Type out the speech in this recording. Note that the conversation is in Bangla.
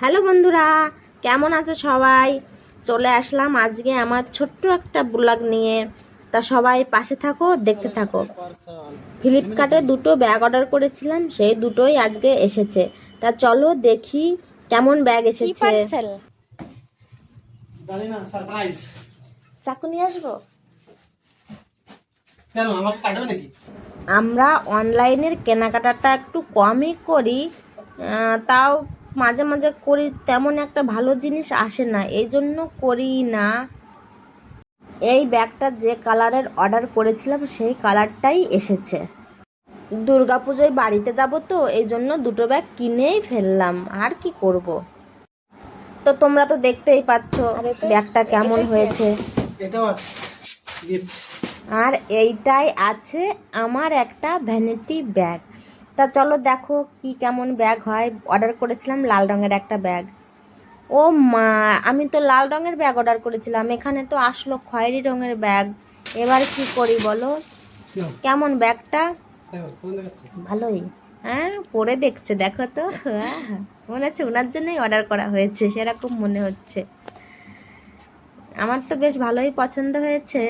হ্যালো বন্ধুরা কেমন আছো সবাই? চলে আসলাম আজকে আমার ছোট্ট একটা ব্লগ নিয়ে। তা সবাই পাশে থাকো দেখতে থাকো। ফ্লিপকার্টে দুটো ব্যাগ অর্ডার করেছিলাম সেই দুটোই আজকে এসেছে। তা চলো দেখি কেমন ব্যাগ এসেছে। জানি না সারপ্রাইজ চাকু নিয়ে আসব? কেন আমাকে কাটবে নাকি? আমরা অনলাইনের কেনাকাটাটা একটু কমই করি তাও মাঝে মাঝে করি তেমন একটা ভালো জিনিস আসে না। এই জন্য করি না। এই ব্যাগটা যে কালারের অর্ডার করেছিলাম সেই কালারটাই এসেছে। দুর্গাপুজোয় বাড়িতে যাব তো এই জন্য দুটো ব্যাগ কিনেই ফেললাম। আর কি করব? তো তোমরা তো দেখতেই পাচ্ছ ব্যাগটা কেমন হয়েছে। আর এইটাই আছে আমার একটা ভ্যানিটি ব্যাগ তা চলো দেখো কি কেমন ব্যাগ হয়। অর্ডার করেছিলাম লাল রঙের একটা ব্যাগ ও মা আমি তো লাল রঙের ব্যাগ অর্ডার করেছিলাম। এখানে তো আসলো খয়েরি রঙের ব্যাগ এবার কি করি বলো? কেমন ব্যাগটা ভালোই। হ্যাঁ পরে দেখছে দেখো তো। হ্যাঁ, মনে হচ্ছে ওনার জন্যই অর্ডার করা হয়েছে সেরকম মনে হচ্ছে। আমার তো বেশ ভালোই পছন্দ হয়েছে।